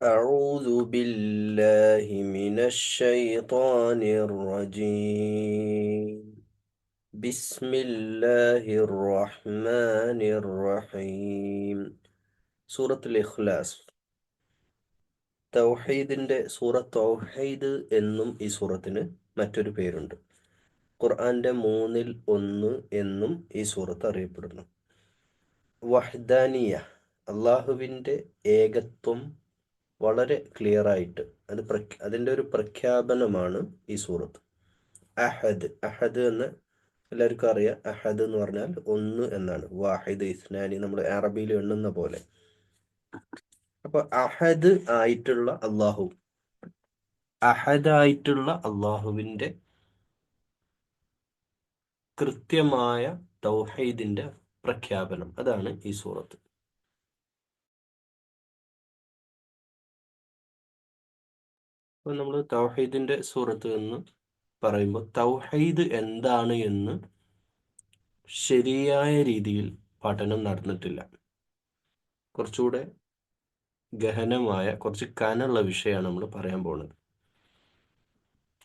أعوذ بالله من الشيطان الرجيم بسم الله الرحمن الرحيم സൂറത്തുൽ ഇഖ്ലാസ് തൗഹീദിന്റെ സൂറത്ത് തൗഹീദ് എന്നും ഈ സൂറത്തിന് മറ്റൊരു പേരുണ്ട് ഖുർആന്റെ മൂന്നിൽ ഒന്ന് എന്നും ഈ സൂറത്ത് അറിയപ്പെടുന്നു വഹ്ദാനിയ അള്ളാഹുവിൻ്റെ ഏകത്വം വളരെ ക്ലിയർ ആയിട്ട് അത് അതിന്റെ ഒരു പ്രഖ്യാപനമാണ് ഈ സൂറത്ത്. അഹദ് അഹദ് എന്ന് എല്ലാവർക്കും അറിയാം. അഹദ് എന്ന് പറഞ്ഞാൽ ഒന്ന് എന്നാണ്. വാഹിദ് ഇസ്നാനി നമ്മൾ അറബിയിൽ എണ്ണുന്ന പോലെ. അപ്പൊ അഹദ് ആയിട്ടുള്ള അള്ളാഹു അഹദായിട്ടുള്ള അള്ളാഹുവിന്റെ കൃത്യമായ തൗഹീദിന്റെ പ്രഖ്യാപനം. അതാണ് ഈ സൂറത്ത്. അപ്പോൾ നമ്മൾ തൗഹീദിന്റെ സൂറത്ത് എന്ന് പറയുമ്പോൾ തൗഹീദ് എന്താണ് എന്ന് ശരിയായ രീതിയിൽ പഠനം നടന്നിട്ടില്ല. കുറച്ചുകൂടെ ഗഹനമായ കുറച്ച് കനുള്ള വിഷയമാണ് നമ്മൾ പറയാൻ പോകുന്നത്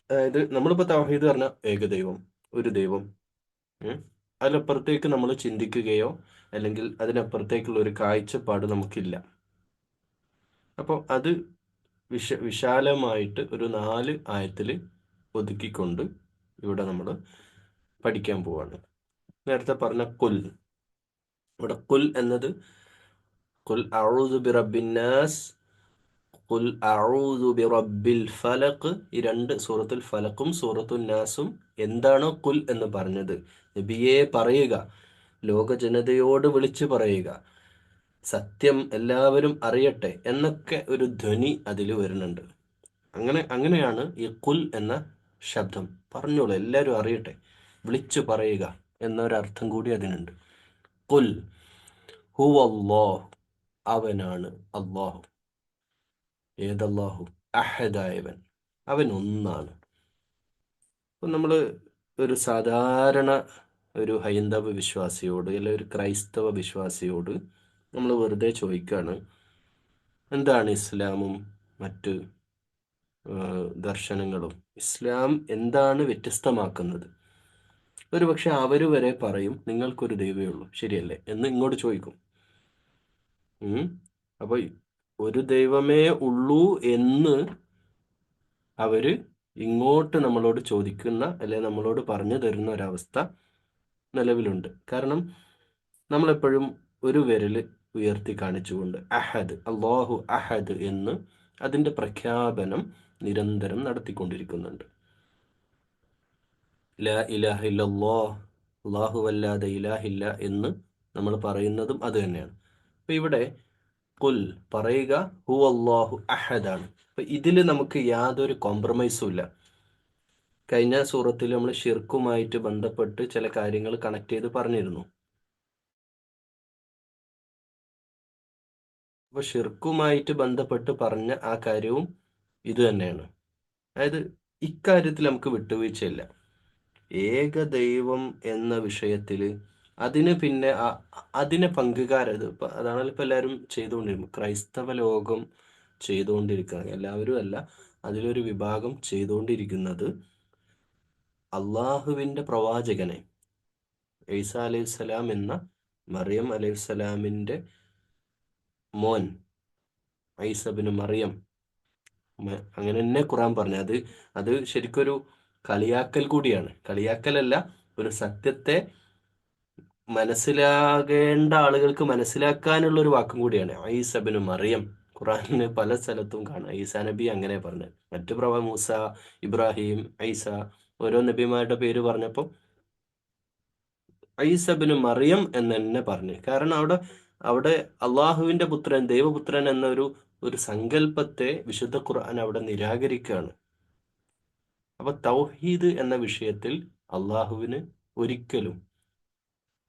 അതായത് നമ്മളിപ്പോൾ തൗഹീദ് പറഞ്ഞ ഏകദൈവം ഒരു ദൈവം അതിലപ്പുറത്തേക്ക് നമ്മൾ ചിന്തിക്കുകയോ അല്ലെങ്കിൽ അതിനപ്പുറത്തേക്കുള്ള ഒരു കാഴ്ചപ്പാട് നമുക്കില്ല. അപ്പോൾ അത് വിശ വിശാലമായിട്ട് ഒരു നാല് ആയത്തിൽ ഒതുക്കിക്കൊണ്ട് ഇവിടെ നമ്മൾ പഠിക്കാൻ പോവാണ്. നേരത്തെ പറഞ്ഞ കുൽ. ഇവിടെ കുൽ എന്നത് കുൽ അഊദു ബിറബിന്നാസ് കുൽ അഊദു ബിറബിൽ ഫലക്ക് ഈ രണ്ട് സൂറത്തുൽ ഫലക്കും സൂറത്തു നാസും എന്താണോ കുൽ എന്ന് പറഞ്ഞത്. നബിയെ പറയുക ലോക ജനതയോട് വിളിച്ചു പറയുക. സത്യം എല്ലാവരും അറിയട്ടെ എന്നൊക്കെ ഒരു ധ്വനി അതിൽ വരുന്നുണ്ട്. അങ്ങനെ അങ്ങനെയാണ് ഈ കുൽ എന്ന ശബ്ദം. പറഞ്ഞോളൂ എല്ലാവരും അറിയട്ടെ. വിളിച്ചു പറയുക എന്നൊരർത്ഥം കൂടി അതിനുണ്ട്. കുൽ ഹു അള്ളാഹു അവനാണ് അള്ളാഹു ഏതല്ലാഹു? അഹദായവൻ. അവൻ ഒന്നാണ് അപ്പം നമ്മൾ ഒരു സാധാരണ ഒരു ഹൈന്ദവ വിശ്വാസിയോട് അല്ലെങ്കിൽ ഒരു ക്രൈസ്തവ വിശ്വാസിയോട് നമ്മൾ വെറുതെ ചോദിക്കുകയാണ് എന്താണ് ഇസ്ലാമും മറ്റ് ദർശനങ്ങളും? ഇസ്ലാം എന്താണ് വ്യത്യസ്തമാക്കുന്നത്? ഒരു പക്ഷെ അവർ വരെ പറയും നിങ്ങൾക്കൊരു ദൈവമേ ഉള്ളൂ. ശരിയല്ലേ? എന്ന് ഇങ്ങോട്ട് ചോദിക്കും. അപ്പോൾ ഒരു ദൈവമേ ഉള്ളൂ എന്ന് അവർ ഇങ്ങോട്ട് നമ്മളോട് ചോദിക്കുന്ന അല്ലെ നമ്മളോട് പറഞ്ഞു തരുന്ന ഒരവസ്ഥ നിലവിലുണ്ട്. കാരണം നമ്മളെപ്പോഴും ഒരു വിരൽ ഉയർത്തി കാണിച്ചുകൊണ്ട് അഹദ് അള്ളാഹു അഹദ് എന്ന് അതിന്റെ പ്രഖ്യാപനം നിരന്തരം നടത്തിക്കൊണ്ടിരിക്കുന്നുണ്ട്. ലാ ഇലാഹ അള്ളാഹു അല്ലാതെ ഇലാഹില്ല എന്ന് നമ്മൾ പറയുന്നതും അത് തന്നെയാണ്. അപ്പൊ ഇവിടെ കുൽ പറയുക ഹു അള്ളാഹു അഹദാണ്. അപ്പൊ ഇതിൽ നമുക്ക് യാതൊരു കോംപ്രമൈസും ഇല്ല. കഴിഞ്ഞ സൂറത്തിൽ നമ്മൾ ഷിർക്കുമായിട്ട് ബന്ധപ്പെട്ട് ചില കാര്യങ്ങൾ കണക്ട് ചെയ്ത് പറഞ്ഞിരുന്നു. അപ്പോൾ ഷിർക്കുമായിട്ട് ബന്ധപ്പെട്ട് പറഞ്ഞ ആ കാര്യവും ഇത് തന്നെയാണ്. അതായത് ഇക്കാര്യത്തിൽ നമുക്ക് വിട്ടുവീഴ്ചയില്ല. ഏക ദൈവം എന്ന വിഷയത്തിൽ അതിന് പിന്നെ അതിനെ പങ്കുകാരത് അതാണല്ലോ ഇപ്പം എല്ലാവരും ചെയ്തുകൊണ്ടിരിക്കും ക്രൈസ്തവ ലോകം ചെയ്തുകൊണ്ടിരിക്കുന്നത് എല്ലാവരും അല്ല അതിലൊരു വിഭാഗം ചെയ്തുകൊണ്ടിരിക്കുന്നത് അള്ളാഹുവിന്റെ പ്രവാചകനെ ഈസ അലൈഹിസ്സലാം എന്ന മറിയം അലൈഹിസ്സലാമിന്റെ മോൻ ഐസബിന് മറിയം. അങ്ങനെ തന്നെ ഖുറാൻ പറഞ്ഞു. അത് അത് ശരിക്കൊരു കളിയാക്കൽ കൂടിയാണ്. കളിയാക്കലല്ല ഒരു സത്യത്തെ മനസ്സിലാകേണ്ട ആളുകൾക്ക് മനസ്സിലാക്കാനുള്ള ഒരു വാക്കും കൂടിയാണ്. ഐസബിന് മറിയം. ഖുറാനിന് പല സ്ഥലത്തും കാണാം. ഈസാ നബി അങ്ങനെ പറഞ്ഞു. മറ്റു പ്രവ മൂസ ഇബ്രാഹിം ഐസ ഓരോ നബിമാരുടെ പേര് പറഞ്ഞപ്പോൾ ഐസബിന് മറിയം എന്ന് തന്നെ പറഞ്ഞു. കാരണം അവിടെ അവിടെ അള്ളാഹുവിന്റെ പുത്രൻ ദൈവപുത്രൻ എന്നൊരു ഒരു സങ്കല്പത്തെ വിശുദ്ധ ഖുർആൻ അവിടെ നിരാകരിക്കുകയാണ്. അപ്പൊ തൗഹീദ് എന്ന വിഷയത്തിൽ അള്ളാഹുവിന് ഒരിക്കലും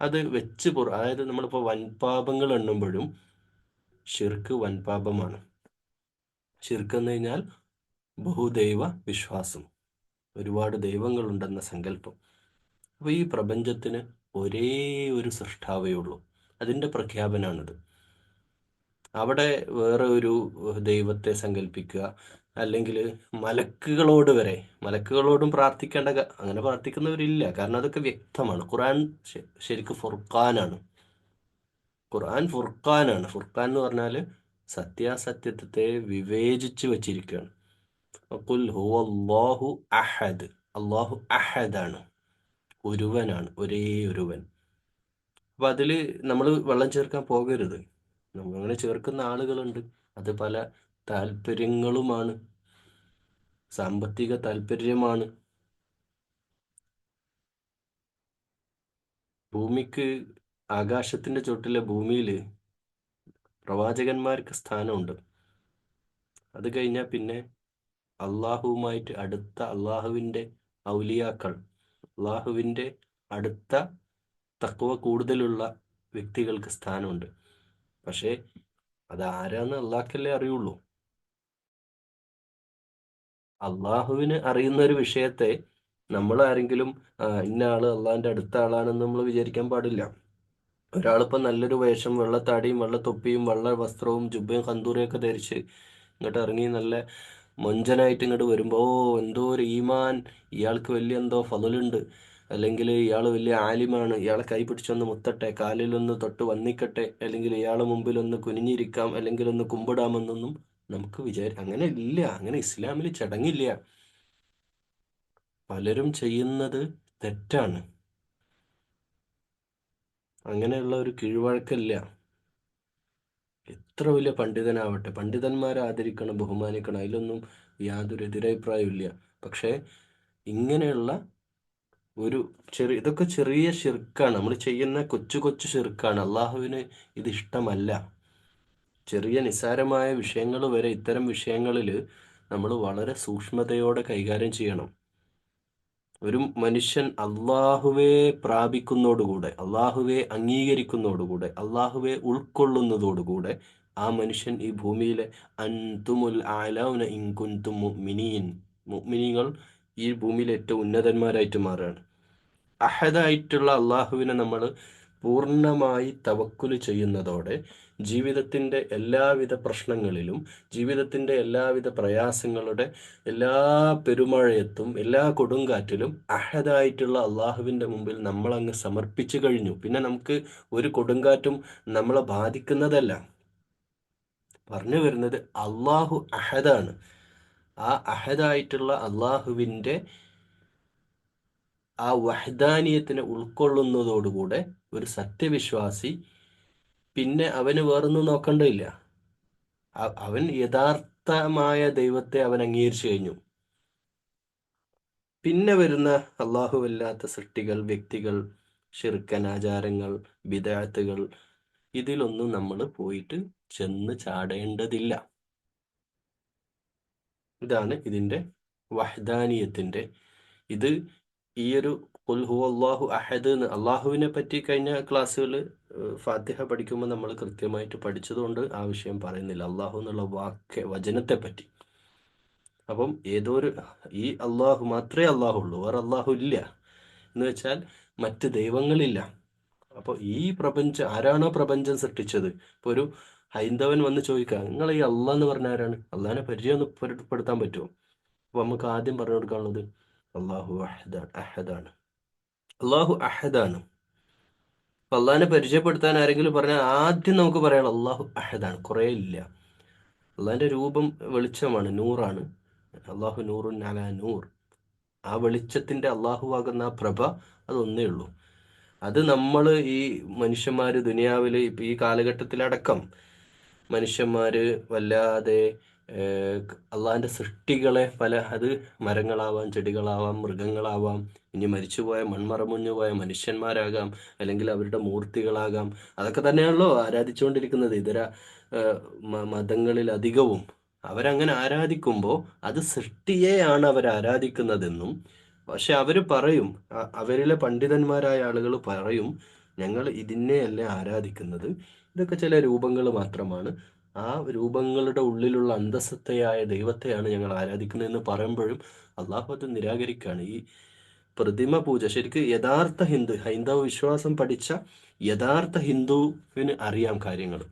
അത് വെച്ച് പുറ അതായത് നമ്മളിപ്പോൾ വൻപാപങ്ങൾ എണ്ണുമ്പോഴും ഷിർക്ക് വൻപാപമാണ്. ഷിർക്ക് എന്ന് കഴിഞ്ഞാൽ ബഹുദൈവ വിശ്വാസം. ഒരുപാട് ദൈവങ്ങളുണ്ടെന്ന സങ്കല്പം. അപ്പോൾ ഈ പ്രപഞ്ചത്തിന് ഒരേ ഒരു സൃഷ്ടാവേ ഉള്ളൂ. അതിന്റെ പ്രഖ്യാപനമാണിത് അവിടെ വേറെ ഒരു ദൈവത്തെ സങ്കല്പിക്കുക അല്ലെങ്കിൽ മലക്കുകളോട് വരെ മലക്കുകളോടും പ്രാർത്ഥിക്കേണ്ട അങ്ങനെ പ്രാർത്ഥിക്കുന്നവരില്ല. കാരണം അതൊക്കെ വ്യക്തമാണ്. ഖുറാൻ ശരിക്കും ഫുർഖാനാണ്. ഖുർആൻ ഫുർഖാനാണ്. ഫുർഖാൻ എന്ന് പറഞ്ഞാൽ സത്യാസത്യത്തെ വിവേചിച്ച് വച്ചിരിക്കുകയാണ്. കുൽ ഹു അഹദ്. അള്ളാഹു അഹദാണ്. ഒരുവനാണ്. ഒരേ ഒരുവൻ അപ്പം അതിൽ നമ്മൾ വെള്ളം ചേർക്കാൻ പോകരുത്. നമ്മളങ്ങനെ ചേർക്കുന്ന ആളുകളുണ്ട്. അത് പല താല്പര്യങ്ങളുമാണ്. സാമ്പത്തിക താല്പര്യമാണ്. ഭൂമിക്ക് ആകാശത്തിന്റെ ചുട്ടിലെ ഭൂമിയിൽ പ്രവാചകന്മാർക്ക് സ്ഥാനമുണ്ട്. അത് കഴിഞ്ഞാൽ പിന്നെ അള്ളാഹുവുമായിട്ട് അടുത്ത അള്ളാഹുവിന്റെ ഔലിയാക്കൾ. അള്ളാഹുവിന്റെ അടുത്ത തക്കവ കൂടുതലുള്ള വ്യക്തികൾക്ക് സ്ഥാനമുണ്ട്. പക്ഷേ അത് ആരാന്ന് അള്ളാഹ്ക്കല്ലേ അറിയുള്ളൂ? അള്ളാഹുവിന് അറിയുന്ന ഒരു വിഷയത്തെ നമ്മൾ ആരെങ്കിലും ഇന്ന ആൾ അള്ളാഹിന്റെ അടുത്ത ആളാണെന്ന് നമ്മൾ വിചാരിക്കാൻ പാടില്ല. ഒരാളിപ്പോ നല്ലൊരു വേഷം വെള്ളത്താടിയും വെള്ളത്തൊപ്പിയും വെള്ള വസ്ത്രവും ജുബയും കന്തൂറിയും ഒക്കെ ധരിച്ച് ഇങ്ങോട്ട് ഇറങ്ങി നല്ല മൊഞ്ചനായിട്ട് ഇങ്ങോട്ട് വരുമ്പോൾ ഓ എന്തോ ഒരു ഈമാൻ ഇയാൾക്ക് വലിയ എന്തോ ഫതലുണ്ട്. അല്ലെങ്കിൽ ഇയാൾ വലിയ ആലിമാണ് ഇയാളെ കൈ പിടിച്ചൊന്ന് മുത്തട്ടെ കാലിലൊന്ന് തൊട്ട് വന്നിക്കട്ടെ അല്ലെങ്കിൽ ഇയാളെ മുമ്പിൽ ഒന്ന് കുനിഞ്ഞിരിക്കാം അല്ലെങ്കിൽ ഒന്ന് കുമ്പിടാമെന്നൊന്നും നമുക്ക് വിചാരി അങ്ങനെ ഇല്ല അങ്ങനെ ഇസ്ലാമിൽ ചടങ്ങില്ല. പലരും ചെയ്യുന്നത് തെറ്റാണ്. അങ്ങനെയുള്ള ഒരു കീഴ്വഴക്കല്ല. എത്ര വലിയ പണ്ഡിതനാവട്ടെ പണ്ഡിതന്മാരെ ആദരിക്കണം ബഹുമാനിക്കണം അതിലൊന്നും യാതൊരു എതിരഭിപ്രായമില്ല പക്ഷേ ഇങ്ങനെയുള്ള ഒരു ചെറിയ ഇതൊക്കെ ചെറിയ ഷിർക്കാണ് നമ്മൾ ചെയ്യുന്ന കൊച്ചു കൊച്ചു ഷിർക്കാണ് അള്ളാഹുവിന് ഇത് ഇഷ്ടമല്ല. ചെറിയ നിസ്സാരമായ വിഷയങ്ങൾ വരെ ഇത്തരം വിഷയങ്ങളിൽ നമ്മൾ വളരെ സൂക്ഷ്മതയോടെ കൈകാര്യം ചെയ്യണം. ഒരു മനുഷ്യൻ അള്ളാഹുവെ പ്രാപിക്കുന്നതോടുകൂടെ അള്ളാഹുവെ അംഗീകരിക്കുന്നതോടുകൂടെ അള്ളാഹുവെ ഉൾക്കൊള്ളുന്നതോടുകൂടെ ആ മനുഷ്യൻ ഈ ഭൂമിയിലെ അൻതുമുൽ ആലൗന ഇൻകുൻതും മുഅ്മിനീൻ. മുഅ്മിനീങ്ങൾ ഈ ഭൂമിയിൽ ഏറ്റവും ഉന്നതന്മാരായിട്ട് മാറുകയാണ്. അഹദായിട്ടുള്ള അള്ളാഹുവിനെ നമ്മൾ പൂർണമായി തവക്കുൽ ചെയ്യുന്നതോടെ ജീവിതത്തിന്റെ എല്ലാവിധ പ്രശ്നങ്ങളിലും ജീവിതത്തിന്റെ എല്ലാവിധ പ്രയാസങ്ങളുടെ എല്ലാ പെരുമഴയത്തും എല്ലാ കൊടുങ്കാറ്റിലും അഹദായിട്ടുള്ള അള്ളാഹുവിന്റെ മുമ്പിൽ നമ്മളങ്ങ് സമർപ്പിച്ചു കഴിഞ്ഞു. പിന്നെ നമുക്ക് ഒരു കൊടുങ്കാറ്റും നമ്മളെ ബാധിക്കുന്നതല്ല. പറഞ്ഞു വരുന്നത് അള്ളാഹു അഹദാണ്. ആ അഹദായിട്ടുള്ള അള്ളാഹുവിന്റെ ആ വഹദാനീയത്തിനെ ഉൾക്കൊള്ളുന്നതോടുകൂടെ ഒരു സത്യവിശ്വാസി പിന്നെ അവന് വേറൊന്നും നോക്കണ്ടില്ല അവൻ യഥാർത്ഥമായ ദൈവത്തെ അവൻ അംഗീകരിച്ചു കഴിഞ്ഞു. പിന്നെ വരുന്ന അള്ളാഹുവല്ലാത്ത സൃഷ്ടികൾ വ്യക്തികൾ ഷിർക്കൻ ആചാരങ്ങൾ വിദാത്തുകൾ ഇതിലൊന്നും നമ്മൾ പോയിട്ട് ചെന്ന് ചാടേണ്ടതില്ല. ഇതാണ് ഇതിന്റെ വഹ്ദാനീയത്തിന്റെ. ഇത് ഈ ഒരു കുൽഹു അള്ളാഹു അഹദ് എന്ന് അള്ളാഹുവിനെ പറ്റി കഴിഞ്ഞ ക്ലാസ്സുകൾ ഫാത്തിഹ പഠിക്കുമ്പോൾ നമ്മൾ കൃത്യമായിട്ട് പഠിച്ചതുകൊണ്ട് ആ വിഷയം പറയുന്നില്ല. അള്ളാഹു എന്നുള്ള വാക്ക് വചനത്തെ പറ്റി. അപ്പം ഏതോ ഒരു ഈ അള്ളാഹു മാത്രമേ അള്ളാഹു ഉള്ളൂ വേറെ അള്ളാഹു ഇല്ല. എന്ന് വെച്ചാൽ മറ്റ് ദൈവങ്ങളില്ല. അപ്പോൾ ഈ പ്രപഞ്ചം ആരാണോ പ്രപഞ്ചം സൃഷ്ടിച്ചത്? ഇപ്പോൾ ഒരു ഹൈന്ദവൻ വന്ന് ചോദിക്കുക നിങ്ങൾ ഈ അള്ളാഹ് എന്ന് പറഞ്ഞ ആരാണ്? അള്ളാഹിനെ പരിചയം ഒന്ന് പെടുത്താൻ പറ്റുമോ? അപ്പൊ നമുക്ക് ആദ്യം പറഞ്ഞു കൊടുക്കാനുള്ളത് അള്ളാഹു അഹദാണ് അഹദാണ്. അള്ളാഹു അഹദാണ്. അപ്പൊ അള്ളാഹിനെ പരിചയപ്പെടുത്താൻ ആരെങ്കിലും പറഞ്ഞാൽ ആദ്യം നമുക്ക് പറയാം അള്ളാഹു അഹദാണ്. കുറെ ഇല്ല. അള്ളാഹിന്റെ രൂപം വെളിച്ചമാണ് നൂറാണ്. അള്ളാഹു നൂറുൻ അല നൂർ. ആ വെളിച്ചത്തിന്റെ അള്ളാഹു ആകുന്ന ആ പ്രഭ അതൊന്നേ ഉള്ളൂ. അത് നമ്മൾ ഈ മനുഷ്യന്മാര് ദുനിയാവിൽ ഇപ്പം ഈ കാലഘട്ടത്തിലടക്കം മനുഷ്യന്മാർ വല്ലാതെ അള്ളാഹിന്റെ സൃഷ്ടികളെ പല അത് മരങ്ങളാവാം ചെടികളാവാം മൃഗങ്ങളാവാം ഇനി മരിച്ചുപോയ മൺമറമുഞ്ഞുപോയ മനുഷ്യന്മാരാകാം അല്ലെങ്കിൽ അവരുടെ മൂർത്തികളാകാം. അതൊക്കെ തന്നെയാണല്ലോ ആരാധിച്ചുകൊണ്ടിരിക്കുന്നത്. ഇതര മതങ്ങളിൽ അധികവും അവരങ്ങനെ ആരാധിക്കുമ്പോൾ അത് സൃഷ്ടിയെയാണ് അവർ ആരാധിക്കുന്നതെന്നും പക്ഷെ അവർ പറയും അവരിലെ പണ്ഡിതന്മാരായ ആളുകൾ പറയും ഞങ്ങൾ ഇതിനെയല്ല ആരാധിക്കുന്നത്? ഇതൊക്കെ ചില രൂപങ്ങൾ മാത്രമാണ്. ആ രൂപങ്ങളുടെ ഉള്ളിലുള്ള അന്തസ്സത്തെയായ ദൈവത്തെയാണ് ഞങ്ങൾ ആരാധിക്കുന്നതെന്ന് പറയുമ്പോഴും അള്ളാഹു നിരാകരിക്കുകയാണ്. ഈ പ്രതിമ പൂജ ശരിക്ക് യഥാർത്ഥ ഹിന്ദു ഹൈന്ദവ വിശ്വാസം പഠിച്ച യഥാർത്ഥ ഹിന്ദുവിന് അറിയാം കാര്യങ്ങൾ.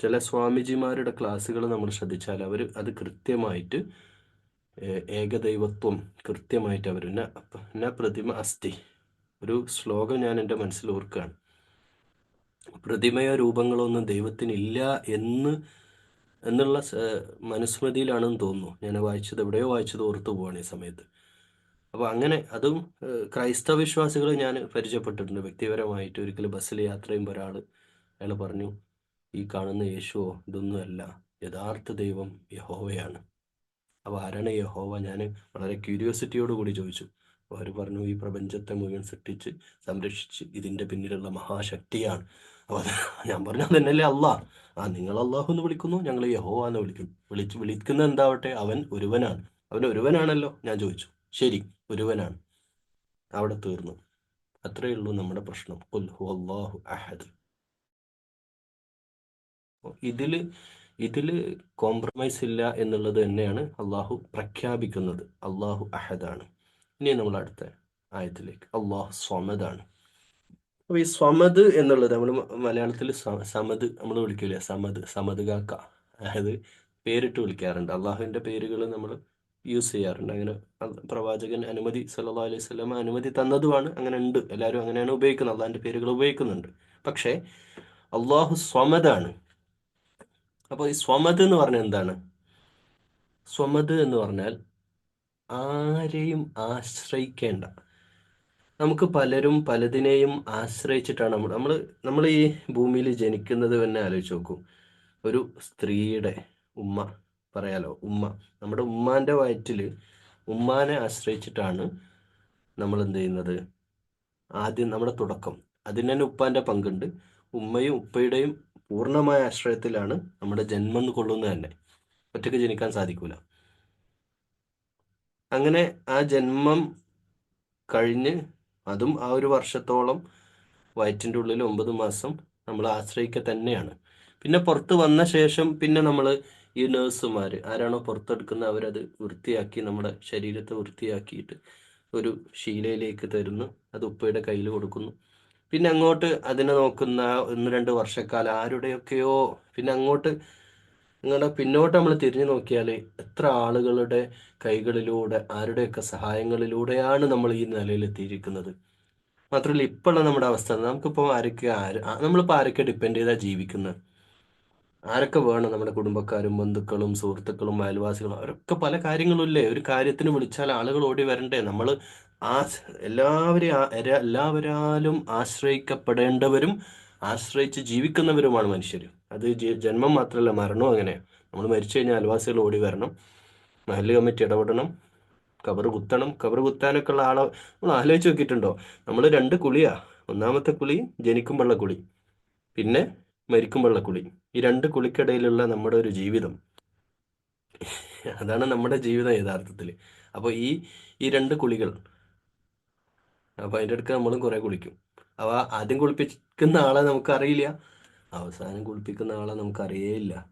ചില സ്വാമിജിമാരുടെ ക്ലാസ്സുകൾ നമ്മൾ ശ്രദ്ധിച്ചാൽ അവർ അത് കൃത്യമായിട്ട് ഏകദൈവത്വം കൃത്യമായിട്ട് അവർ ന പ്രതിമ അസ്ഥി. ഒരു ശ്ലോകം ഞാൻ എന്റെ മനസ്സിൽ ഓർക്കുകയാണ്. പ്രതിമയോ രൂപങ്ങളോ ഒന്നും ദൈവത്തിനില്ല എന്ന് എന്നുള്ള മനുസ്മൃതിയിലാണെന്ന് തോന്നുന്നു. ഞാൻ വായിച്ചത് എവിടെയോ വായിച്ചത് ഓർത്തു പോവാണ് ഈ സമയത്ത്. അപ്പോൾ അങ്ങനെ അതും ക്രൈസ്തവ വിശ്വാസികൾ ഞാൻ പരിചയപ്പെട്ടിട്ടുണ്ട്. വ്യക്തിപരമായിട്ട് ഒരിക്കലും ബസ്സിൽ യാത്ര ചെയ്യുമ്പോൾ ഒരാൾ അയാൾ പറഞ്ഞു ഈ കാണുന്ന യേശുവോ ഇതൊന്നുമല്ല യഥാർത്ഥ ദൈവം യഹോവയാണ്. അപ്പോൾ ആരാണ് യഹോവ? ഞാൻ വളരെ ക്യൂരിയോസിറ്റിയോട് കൂടി ചോദിച്ചു. അവർ പറഞ്ഞു ഈ പ്രപഞ്ചത്തെ മുഴുവൻ സൃഷ്ടിച്ച് സംരക്ഷിച്ച് ഇതിന്റെ പിന്നിലുള്ള മഹാശക്തിയാണ്. ഞാൻ പറഞ്ഞു തന്നെയല്ലേ അള്ളാഹ് ആ നിങ്ങൾ അള്ളാഹു എന്ന് വിളിക്കുന്നു ഞങ്ങൾ യഹോവ എന്ന് വിളിക്കുന്നു വിളിച്ച് വിളിക്കുന്ന എന്താവട്ടെ അവൻ ഒരുവനാണ്. അവൻ ഒരുവനാണല്ലോ? ഞാൻ ചോദിച്ചു. ശരി ഒരുവനാണ്. അവിടെ തീർന്നു. അത്രയേ ഉള്ളൂ നമ്മുടെ പ്രശ്നം. അള്ളാഹു അഹദ്. ഇതിൽ ഇതിൽ കോംപ്രമൈസ് ഇല്ല എന്നുള്ളത് തന്നെയാണ് അള്ളാഹു പ്രഖ്യാപിക്കുന്നത്. അള്ളാഹു അഹദാണ്. ഇനി നമ്മൾ അടുത്ത ആയത്തിലേക്ക്. അള്ളാഹു സ്വമദാണ്. അപ്പോൾ ഈ സ്വമദ് എന്നുള്ളത് നമ്മൾ മലയാളത്തിൽ സമത് നമ്മൾ വിളിക്കില്ലേ സമത് സമത് കാക്ക അതായത് പേരിട്ട് വിളിക്കാറുണ്ട്. അള്ളാഹുവിന്റെ പേരുകൾ നമ്മൾ യൂസ് ചെയ്യാറുണ്ട്. അങ്ങനെ പ്രവാചകൻ അനുമതി സല്ലാ അലൈഹി സ്വലാമ അനുമതി തന്നതുമാണ്. അങ്ങനെ ഉണ്ട്. എല്ലാവരും അങ്ങനെയാണ് ഉപയോഗിക്കുന്നത്. അള്ളാഹിന്റെ പേരുകൾ ഉപയോഗിക്കുന്നുണ്ട്. പക്ഷേ അള്ളാഹു സ്വമതാണ് അപ്പോൾ ഈ സ്വമത് എന്ന് പറഞ്ഞാൽ എന്താണ്? സ്വമത് എന്ന് പറഞ്ഞാൽ ആരെയും ആശ്രയിക്കേണ്ട. നമുക്ക് പലരും പലതിനെയും ആശ്രയിച്ചിട്ടാണ് നമ്മൾ നമ്മൾ നമ്മൾ ഈ ഭൂമിയിൽ ജനിക്കുന്നത് തന്നെ ആലോചിച്ച് നോക്കൂ. ഒരു സ്ത്രീയുടെ ഉമ്മ പറയാലോ ഉമ്മ. നമ്മുടെ ഉമ്മാന്റെ വയറ്റിൽ ഉമ്മാനെ ആശ്രയിച്ചിട്ടാണ് നമ്മൾ എന്ത് ചെയ്യുന്നത്? ആദ്യം നമ്മുടെ തുടക്കം. അതിന് തന്നെ ഉപ്പാന്റെ പങ്കുണ്ട്. ഉമ്മയും ഉപ്പയുടെയും പൂർണമായ ആശ്രയത്തിലാണ് നമ്മുടെ ജന്മം കൊള്ളുന്നത് തന്നെ. ഒറ്റയ്ക്ക് ജനിക്കാൻ സാധിക്കൂല. അങ്ങനെ ആ ജന്മം കഴിഞ്ഞ് അതും ആ ഒരു വർഷത്തോളം വയറ്റിന്റെ ഉള്ളിൽ ഒമ്പത് മാസം നമ്മൾ ആശ്രയിക്കുക തന്നെയാണ്. പിന്നെ പുറത്ത് വന്ന ശേഷം പിന്നെ നമ്മൾ ഈ നേഴ്സുമാർ ആരാണോ പുറത്തെടുക്കുന്നത് അവരത് വൃത്തിയാക്കി നമ്മുടെ ശരീരത്തെ വൃത്തിയാക്കിയിട്ട് ഒരു ശീലയിലേക്ക് തരുന്നു. അത് ഉപ്പയുടെ കയ്യിൽ കൊടുക്കുന്നു. പിന്നെ അങ്ങോട്ട് അതിനെ നോക്കുന്ന ഒന്ന് രണ്ട് വർഷക്കാലം ആരുടെയൊക്കെയോ പിന്നെ അങ്ങോട്ട് നിങ്ങളുടെ പിന്നോട്ട് നമ്മൾ തിരിഞ്ഞു നോക്കിയാൽ എത്ര ആളുകളുടെ കൈകളിലൂടെ ആരുടെയൊക്കെ സഹായങ്ങളിലൂടെയാണ് നമ്മൾ ഈ നിലയിൽ എത്തിയിരിക്കുന്നത്? മാത്രമല്ല ഇപ്പോഴുള്ള നമ്മുടെ അവസ്ഥ നമുക്കിപ്പോൾ ആരൊക്കെ ആര് നമ്മളിപ്പോൾ ആരൊക്കെ ഡിപ്പെൻഡ് ചെയ്താൽ ജീവിക്കുന്നത്? ആരൊക്കെ വേണം നമ്മുടെ കുടുംബക്കാരും ബന്ധുക്കളും സുഹൃത്തുക്കളും അയൽവാസികളും? അവരൊക്കെ പല കാര്യങ്ങളുമില്ലേ? ഒരു കാര്യത്തിന് വിളിച്ചാൽ ആളുകൾ ഓടി വരണ്ടേ? നമ്മൾ ആ എല്ലാവരെയും എല്ലാവരാലും ആശ്രയിക്കപ്പെടേണ്ടവരും ആശ്രയിച്ച് ജീവിക്കുന്നവരുമാണ് മനുഷ്യർ അത് ജന്മം മാത്രമല്ല മരണവും അങ്ങനെയാണ് നമ്മൾ മരിച്ചു കഴിഞ്ഞാൽ അയൽവാസികൾ ഓടി വരണം. മഹല്ല് കമ്മിറ്റി ഇടപെടണം. കബർ കുത്തണം. കബർ കുത്താനൊക്കെ ഉള്ള ആളെ നമ്മൾ ആലോചിച്ച് നോക്കിയിട്ടുണ്ടോ? നമ്മൾ രണ്ട് കുളിയാ. ഒന്നാമത്തെ കുളി ജനിക്കുമ്പോഴുള്ള കുളി. പിന്നെ മരിക്കുമ്പോഴുള്ള കുളി. ഈ രണ്ട് കുളിക്കിടയിലുള്ള നമ്മുടെ ഒരു ജീവിതം. അതാണ് നമ്മുടെ ജീവിതം യഥാർത്ഥത്തിൽ അപ്പോൾ ഈ ഈ രണ്ട് കുളികൾ അപ്പോൾ അതിന്റെ അടുക്ക് നമ്മളും കുറേ കുളിക്കും. അപ്പോൾ ആദ്യം കുളിപ്പിക്കുന്ന ആളെ നമുക്കറിയില്ല. അവസാനം കുളിപ്പിക്കുന്ന ആളെ നമുക്കറിയേയില്ല.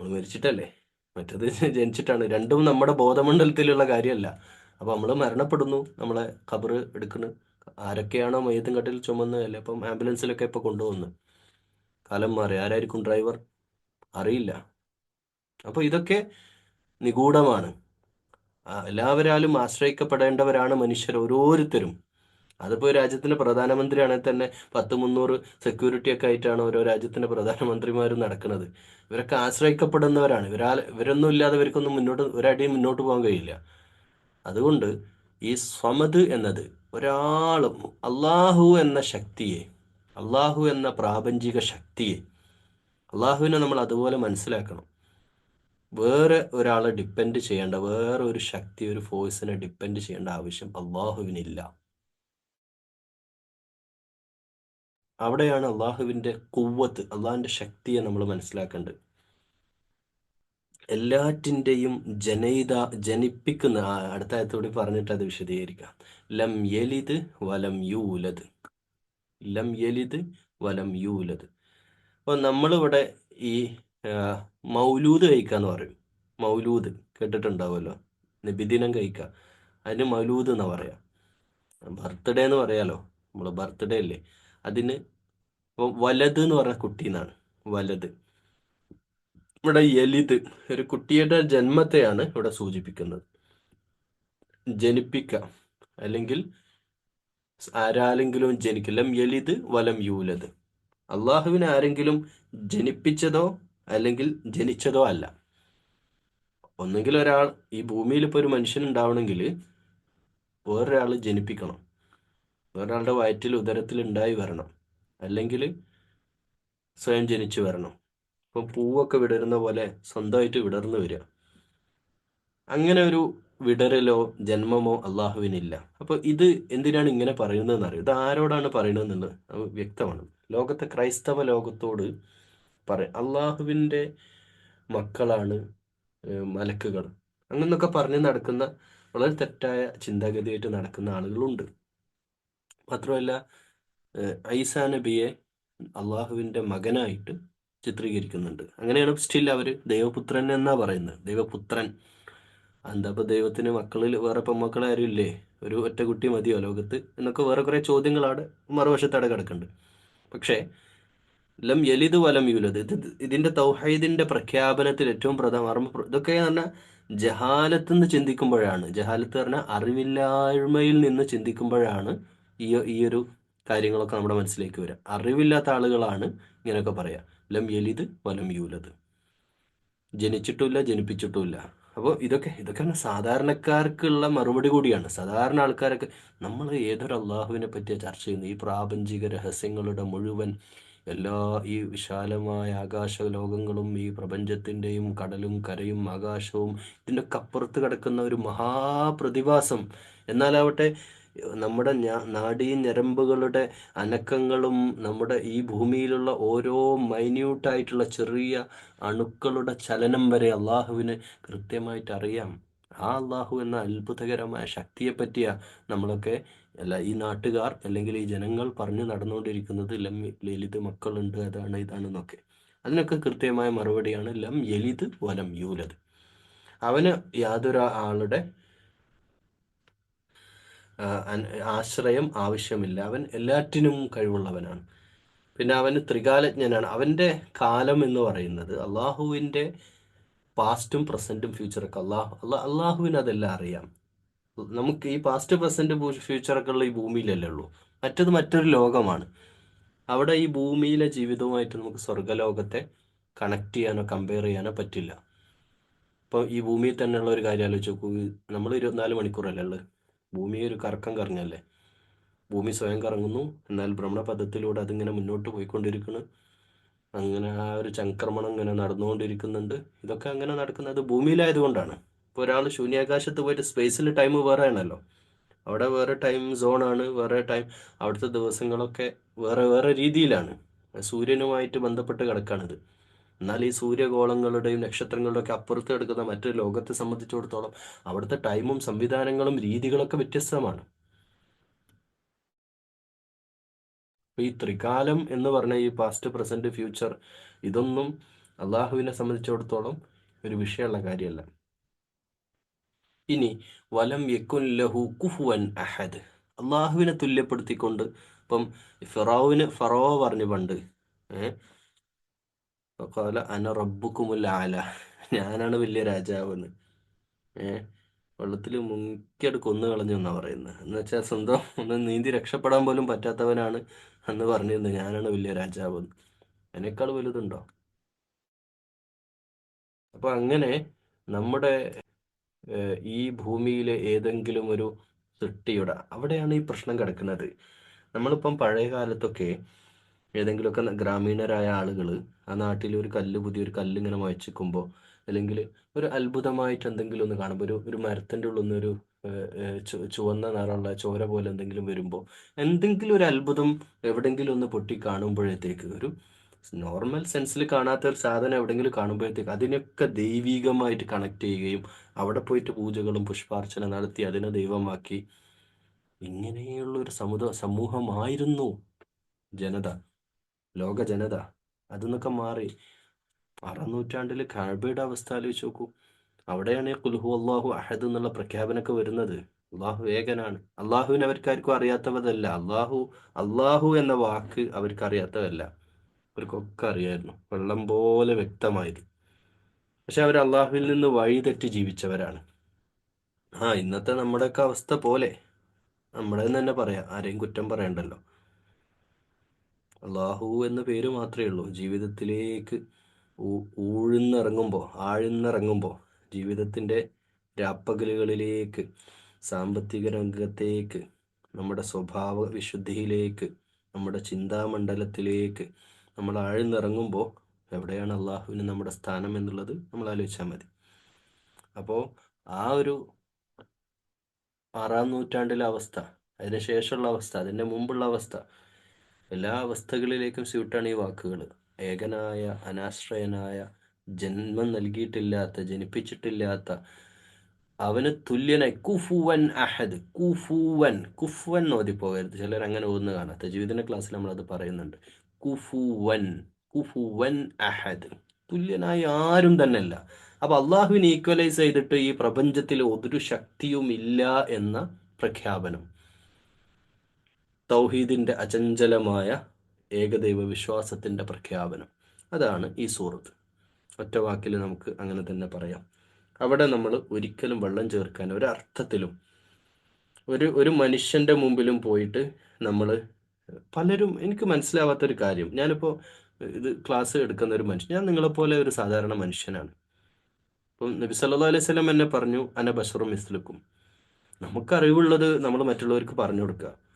നമ്മൾ മരിച്ചിട്ടല്ലേ? മറ്റത് ജനിച്ചിട്ടാണ്. രണ്ടും നമ്മുടെ ബോധമണ്ഡലത്തിലുള്ള കാര്യമല്ല. അപ്പോൾ നമ്മൾ മരണപ്പെടുന്നു. നമ്മളെ ഖബർ എടുക്കുന്നു ആരൊക്കെയാണോ മയ്യത്തും കട്ടിൽ ചുമന്ന് അല്ലെ അപ്പം ആംബുലൻസിലൊക്കെ ഇപ്പോൾ കൊണ്ടുപോകുന്നത് കാലം മാറി. ആരായിരിക്കും ഡ്രൈവർ? അറിയില്ല. അപ്പോൾ ഇതൊക്കെ നിഗൂഢമാണ്. എല്ലാവരാലും ആശ്രയിക്കപ്പെടേണ്ടവരാണ് മനുഷ്യർ ഓരോരുത്തരും. അതിപ്പോൾ രാജ്യത്തിന്റെ പ്രധാനമന്ത്രിയാണെങ്കിൽ തന്നെ പത്ത് മുന്നൂറ് സെക്യൂരിറ്റി ഒക്കെ ആയിട്ടാണ് ഓരോ രാജ്യത്തിന്റെ പ്രധാനമന്ത്രിമാരും നടക്കുന്നത്. ഇവരൊക്കെ ആശ്രയിക്കപ്പെടുന്നവരാണ്. ഇവരാൽ ഇവരൊന്നും ഇല്ലാതെ ഇവർക്കൊന്നും മുന്നോട്ട് ഒരടിയും മുന്നോട്ട് പോകാൻ കഴിയില്ല. അതുകൊണ്ട് ഈ സ്വമത് എന്നത് ഒരാളും അള്ളാഹു എന്ന ശക്തിയെ അള്ളാഹു എന്ന പ്രാപഞ്ചിക ശക്തിയെ അള്ളാഹുവിനെ നമ്മൾ അതുപോലെ മനസ്സിലാക്കണം. വേറെ ഒരാളെ ഡിപ്പെൻഡ് ചെയ്യേണ്ട വേറെ ഒരു ശക്തി ഒരു ഫോഴ്സിനെ ഡിപ്പെൻഡ് ചെയ്യേണ്ട ആവശ്യം അള്ളാഹുവിനില്ല അവിടെയാണ് അള്ളാഹുവിന്റെ കുവ്വത്ത് അള്ളാഹിന്റെ ശക്തിയെ നമ്മൾ മനസ്സിലാക്കേണ്ടത്. എല്ലാറ്റിന്റെയും ജനയിത ജനിപ്പിക്കുന്ന അടുത്ത ആയത്തോടെ പറഞ്ഞിട്ട് അത് വിശദീകരിക്കാം. ലം യലിത് വലം യൂലത് ലം യലിത് വലം യൂലത് അപ്പോൾ നമ്മളിവിടെ ഈ മൗലൂദ് കഴിക്കുക എന്ന് പറയും. മൗലൂദ് കേട്ടിട്ടുണ്ടാവുമല്ലോ? നിബിദിനം കഴിക്കുക അതിന് മൗലൂദ് എന്ന് പറയാ? ബർത്ത്ഡേ എന്ന് പറയാലോ? നമ്മൾ ബർത്ത്ഡേ അല്ലേ? അതിന് വലത് എന്ന് പറഞ്ഞ കുട്ടി എന്നാണ്. വലത്. ഇവിടെ എലിത് ഒരു കുട്ടിയുടെ ജന്മത്തെയാണ് ഇവിടെ സൂചിപ്പിക്കുന്നത്. ജനിപ്പിക്ക അല്ലെങ്കിൽ ആരാരെങ്കിലും ജനിക്കലം എലിത് വലം യൂലത്. അള്ളാഹുവിനെ ആരെങ്കിലും ജനിപ്പിച്ചതോ അല്ലെങ്കിൽ ജനിച്ചതോ അല്ല. ഒന്നെങ്കിൽ ഒരാൾ ഈ ഭൂമിയിൽ ഇപ്പോൾ ഒരു മനുഷ്യൻ ഉണ്ടാവണമെങ്കിൽ വേറൊരാൾ ജനിപ്പിക്കണം. വേറൊരാളുടെ വയറ്റിൽ ഉദരത്തിൽ ഉണ്ടായി വരണം. അല്ലെങ്കിൽ സ്വയം ജനിച്ചു വരണം. ഇപ്പം പൂവൊക്കെ വിടരുന്ന പോലെ സ്വന്തമായിട്ട് വിടർന്നു വരിക. അങ്ങനെ ഒരു വിടരലോ ജന്മമോ അള്ളാഹുവിനില്ല. അപ്പോൾ ഇത് എന്തിനാണ് ഇങ്ങനെ പറയുന്നതെന്ന് അറിയാം? ഇത് ആരോടാണ് പറയുന്നതെന്നുള്ളത് വ്യക്തമാണ്. ലോകത്തെ ക്രൈസ്തവ ലോകത്തോട് പറ അള്ളാഹുവിന്റെ മക്കളാണ് മലക്കുകൾ. അങ്ങനൊക്കെ പറഞ്ഞ് നടക്കുന്ന വളരെ തെറ്റായ ചിന്താഗതിയായിട്ട് നടക്കുന്ന ആളുകളുണ്ട്. മാത്രമല്ല ഐസാ നബിയെ അള്ളാഹുവിന്റെ മകനായിട്ട് ചിത്രീകരിക്കുന്നുണ്ട്. അങ്ങനെയാണ് സ്റ്റിൽ അവർ ദൈവപുത്രൻ എന്നാ പറയുന്നത്. ദൈവപുത്രൻ. എന്താ ഇപ്പോൾ ദൈവത്തിന് മക്കളിൽ വേറെ പെമ്മക്കളാരും ഇല്ലേ? ഒരു ഒറ്റ കുട്ടി മതിയോ ലോകത്ത്? എന്നൊക്കെ വേറെ കുറേ ചോദ്യങ്ങളാണ് മറുവശത്തടെ കിടക്കുന്നുണ്ട്. പക്ഷേ ലം യലിത് വലം യുലത് ഇത് ഇതിന്റെ തൗഹൈദിന്റെ പ്രഖ്യാപനത്തിൽ ഏറ്റവും പ്രധാന ഇതൊക്കെ പറഞ്ഞാൽ ജഹാലത്ത് നിന്ന് ചിന്തിക്കുമ്പോഴാണ്. ജഹാലത്ത് പറഞ്ഞാൽ അറിവില്ലായ്മയിൽ നിന്ന് ചിന്തിക്കുമ്പോഴാണ് ഈ ഈ ഒരു കാര്യങ്ങളൊക്കെ നമ്മുടെ മനസ്സിലേക്ക് വരിക അറിവില്ലാത്ത ആളുകളാണ് ഇങ്ങനെയൊക്കെ പറയാ. ലം എലിത് വലം യൂലത് ജനിച്ചിട്ടുമില്ല ജനിപ്പിച്ചിട്ടുമില്ല. അപ്പോൾ ഇതൊക്കെ ഇതൊക്കെ സാധാരണക്കാർക്കുള്ള മറുപടി കൂടിയാണ്. സാധാരണ ആൾക്കാരൊക്കെ നമ്മൾ ഏതൊരു അള്ളാഹുവിനെ പറ്റിയ ചർച്ച ചെയ്യുന്നത്? ഈ പ്രാപഞ്ചിക രഹസ്യങ്ങളുടെ മുഴുവൻ എല്ലാ ഈ വിശാലമായ ആകാശ ലോകങ്ങളും ഈ പ്രപഞ്ചത്തിന്റെയും കടലും കരയും ആകാശവും ഇതിന്റെ അപ്പുറത്ത് കിടക്കുന്ന ഒരു മഹാപ്രതിഭാസം. എന്നാലാവട്ടെ നമ്മുടെ നാഡീ ഞരമ്പുകളുടെ അനക്കങ്ങളും നമ്മുടെ ഈ ഭൂമിയിലുള്ള ഓരോ മൈന്യൂട്ടായിട്ടുള്ള ചെറിയ അണുക്കളുടെ ചലനം വരെ അള്ളാഹുവിന് കൃത്യമായിട്ട് അറിയാം. ആ അള്ളാഹു എന്ന അത്ഭുതകരമായ ശക്തിയെ പറ്റിയാ നമ്മളൊക്കെ അല്ല ഈ നാട്ടുകാർ അല്ലെങ്കിൽ ഈ ജനങ്ങൾ പറഞ്ഞു നടന്നുകൊണ്ടിരിക്കുന്നത് ലം ലലിത് മക്കളുണ്ട് അതാണ് ഇതാണെന്നൊക്കെ. അതിനൊക്കെ കൃത്യമായ മറുപടിയാണ് ലം യലിത് വലം യൂലത് അവന് യാതൊരു ആളുടെ ആശ്രയം ആവശ്യമില്ല. അവൻ എല്ലാറ്റിനും കഴിവുള്ളവനാണ്. പിന്നെ അവന് ത്രികാലജ്ഞനാണ്. അവന്റെ കാലം എന്ന് പറയുന്നത് അള്ളാഹുവിന്റെ പാസ്റ്റും പ്രസന്റും ഫ്യൂച്ചറൊക്കെ അള്ളാഹു അള്ളാ അള്ളാഹുവിന് അതെല്ലാം അറിയാം. നമുക്ക് ഈ പാസ്റ്റ് പ്രസന്റ് ഫ്യൂച്ചറൊക്കെ ഉള്ള ഈ ഭൂമിയിലല്ലേ ഉള്ളൂ. മറ്റത് മറ്റൊരു ലോകമാണ്. അവിടെ ഈ ഭൂമിയിലെ ജീവിതവുമായിട്ട് നമുക്ക് സ്വർഗലോകത്തെ കണക്ട് ചെയ്യാനോ കമ്പയർ ചെയ്യാനോ പറ്റില്ല. ഇപ്പോൾ ഈ ഭൂമിയിൽ തന്നെയുള്ള ഒരു കാര്യം ആലോചിച്ച് നോക്കൂ. നമ്മൾ ഇരുപത്തിനാല് മണിക്കൂറല്ലേ ഉള്ളത് ഭൂമി ഒരു കറക്കം കറങ്ങല്ലേ? ഭൂമി സ്വയം കറങ്ങുന്നു. എന്നാൽ ഭ്രമണപഥത്തിലൂടെ അതിങ്ങനെ മുന്നോട്ട് പോയിക്കൊണ്ടിരിക്കുന്നു. അങ്ങനെ ആ ഒരു ചംക്രമണം ഇങ്ങനെ നടന്നുകൊണ്ടിരിക്കുന്നുണ്ട്. ഇതൊക്കെ അങ്ങനെ നടക്കുന്നത് ഭൂമിയിലായതുകൊണ്ടാണ്. ഇപ്പോൾ ഒരാൾ ശൂന്യാകാശത്ത് പോയിട്ട് സ്പേസിൽ ടൈം വേറെ ആണല്ലോ. അവിടെ വേറെ ടൈം സോണാണ് വേറെ ടൈം അവിടുത്തെ ദിവസങ്ങളൊക്കെ വേറെ വേറെ രീതിയിലാണ്. സൂര്യനുമായിട്ട് ബന്ധപ്പെട്ട് കിടക്കാണിത്. എന്നാൽ ഈ സൂര്യഗോളങ്ങളുടെയും നക്ഷത്രങ്ങളുടെയൊക്കെ അപ്പുറത്ത് കിടക്കുന്ന മറ്റൊരു ലോകത്തെ സംബന്ധിച്ചിടത്തോളം അവിടുത്തെ ടൈമും സംവിധാനങ്ങളും രീതികളൊക്കെ വ്യത്യസ്തമാണ്. ഈ ത്രികാലം എന്ന് പറഞ്ഞ ഈ പാസ്റ്റ് പ്രസന്റ് ഫ്യൂച്ചർ ഇതൊന്നും അള്ളാഹുവിനെ സംബന്ധിച്ചിടത്തോളം ഒരു വിഷയമുള്ള കാര്യമല്ല. ഇനി വലം യക്കുൻ ലഹു കുഹുവൻ അഹദ്. അള്ളാഹുവിനെ തുല്യപ്പെടുത്തിക്കൊണ്ട് ഇപ്പം ഫിറോവിന് ഫറോ പറഞ്ഞു പണ്ട് ഏഹ് അന റബ്ബുക്കുമുൽ ആല ഞാനാണ് വലിയ രാജാവെന്ന്. ഏഹ് വെള്ളത്തിൽ മുങ്ങിക്കട് കൊന്നു കളഞ്ഞു എന്നാ പറയുന്നത്. എന്ന് വെച്ചാൽ സ്വന്തം ഒന്ന് നീന്തി രക്ഷപ്പെടാൻ പോലും പറ്റാത്തവനാണ് എന്ന് പറഞ്ഞിരുന്നത് ഞാനാണ് വലിയ രാജാവ് എന്ന് അതിനേക്കാൾ വലുതുണ്ടോ? അപ്പൊ അങ്ങനെ നമ്മുടെ ഈ ഭൂമിയിലെ ഏതെങ്കിലും ഒരു സൃഷ്ടിയുടെ അവിടെയാണ് ഈ പ്രശ്നം കിടക്കുന്നത്. നമ്മളിപ്പം പഴയ കാലത്തൊക്കെ ഏതെങ്കിലുമൊക്കെ ഗ്രാമീണരായ ആളുകൾ ആ നാട്ടിൽ ഒരു കല്ല് പുതിയൊരു കല്ല് ഇങ്ങനെ വായിച്ചിരിക്കുമ്പോൾ അല്ലെങ്കിൽ ഒരു അത്ഭുതമായിട്ട് എന്തെങ്കിലും ഒന്ന് കാണുമ്പോൾ ഒരു ഒരു മരത്തിന്റെ ഉള്ളിൽ നിന്നൊരു ചുവന്ന നിറമുള്ള ചോര പോലെ എന്തെങ്കിലും വരുമ്പോൾ എന്തെങ്കിലും ഒരു അത്ഭുതം എവിടെങ്കിലും ഒന്ന് പൊട്ടി കാണുമ്പോഴത്തേക്ക് ഒരു നോർമൽ സെൻസിൽ കാണാത്ത ഒരു സാധനം എവിടെങ്കിലും കാണുമ്പോഴത്തേക്ക് അതിനൊക്കെ ദൈവികമായിട്ട് കണക്ട് ചെയ്യുകയും അവിടെ പോയിട്ട് പൂജകളും പുഷ്പാർച്ചന നടത്തി അതിനെ ദൈവമാക്കി. ഇങ്ങനെയുള്ള ഒരു സമുദ സമൂഹമായിരുന്നു ജനത ലോക ജനത. അതൊന്നൊക്കെ മാറി. ആറാം നൂറ്റാണ്ടിൽ കാഴ്ബയുടെ അവസ്ഥ ആലോചിച്ച് നോക്കൂ. അവിടെയാണ് ഈ കുൽഹു അള്ളാഹു അഹദ് എന്നുള്ള പ്രഖ്യാപനമൊക്കെ വരുന്നത്. അള്ളാഹു ഏകനാണ്. അള്ളാഹുവിന് അവർക്കാർക്കും അറിയാത്തവതല്ല അള്ളാഹു അള്ളാഹു എന്ന വാക്ക് അവർക്ക് അറിയാത്തതല്ല അവർക്കൊക്കെ അറിയായിരുന്നു. വെള്ളം പോലെ വ്യക്തമായിരുന്നു പക്ഷെ അവർ അള്ളാഹുവിൽ നിന്ന് വഴിതെറ്റി ജീവിച്ചവരാണ്. ആ ഇന്നത്തെ നമ്മുടെയൊക്കെ അവസ്ഥ പോലെ. നമ്മുടെ തന്നെ പറയാം. ആരെയും കുറ്റം പറയണ്ടല്ലോ. അള്ളാഹു എന്ന പേര് മാത്രമേ ഉള്ളൂ. ജീവിതത്തിലേക്ക് ഊഴ്ന്നിറങ്ങുമ്പോൾ ആഴ്ന്നിറങ്ങുമ്പോൾ ജീവിതത്തിന്റെ രാപ്പകലുകളിലേക്ക് സാമ്പത്തിക രംഗത്തേക്ക് നമ്മുടെ സ്വഭാവ വിശുദ്ധിയിലേക്ക് നമ്മുടെ ചിന്താമണ്ഡലത്തിലേക്ക് നമ്മൾ ആഴ്ന്നിറങ്ങുമ്പോൾ എവിടെയാണ് അള്ളാഹുവിന് നമ്മുടെ സ്ഥാനം എന്നുള്ളത് നമ്മൾ ആലോചിച്ചാൽ മതി. അപ്പോൾ ആ ഒരു ആറാം നൂറ്റാണ്ടിലെ അവസ്ഥ അതിനുശേഷമുള്ള അവസ്ഥ അതിന്റെ മുമ്പുള്ള അവസ്ഥ എല്ലാ അവസ്ഥകളിലേക്കും സ്യൂട്ടാണ് ഈ വാക്കുകൾ ഏകനായ അനാശ്രയനായ ജന്മം നൽകിയിട്ടില്ലാത്ത ജനിപ്പിച്ചിട്ടില്ലാത്ത അവന് തുല്യനായി കുഫുവൻ അഹദ് കുഫുവൻ കുഫുവൻ നോതി പോകരുത് ചിലർ അങ്ങനെ ഒന്ന് കാണാം. തജീവിദിന്റെ ക്ലാസ്സിൽ നമ്മൾ അത് പറയുന്നുണ്ട്. കുഫുവൻ കുഫുവൻ അഹദ്. തുല്യനായി ആരും തന്നെ അല്ല അപ്പൊ അള്ളാഹുവിനെ ഈക്വലൈസ് ചെയ്തിട്ട് ഈ പ്രപഞ്ചത്തിൽ ഒരു ശക്തിയും ഇല്ല എന്ന പ്രഖ്യാപനം. തൗഹീദിന്റെ അചഞ്ചലമായ ഏകദൈവ വിശ്വാസത്തിന്റെ പ്രഖ്യാപനം. അതാണ് ഈ സൂറത്ത്. ഒറ്റ വാക്കിൽ നമുക്ക് അങ്ങനെ തന്നെ പറയാം. അവിടെ നമ്മൾ ഒരിക്കലും വെള്ളം ചേർക്കാൻ ഒരർത്ഥത്തിലും ഒരു ഒരു മനുഷ്യന്റെ മുമ്പിലും പോയിട്ട് നമ്മൾ പലരും എനിക്ക് മനസ്സിലാവാത്തൊരു കാര്യം. ഞാനിപ്പോൾ ഇത് ക്ലാസ് എടുക്കുന്ന ഒരു മനുഷ്യൻ ഞാൻ നിങ്ങളെപ്പോലെ ഒരു സാധാരണ മനുഷ്യനാണ്. ഇപ്പം നബി സല്ലാ അലൈഹി സ്വലം എന്നെ പറഞ്ഞു അന ബഷറും മിസ്ലുക്കും. നമുക്ക് അറിവുള്ളത് നമ്മൾ മറ്റുള്ളവർക്ക് പറഞ്ഞു കൊടുക്കുക.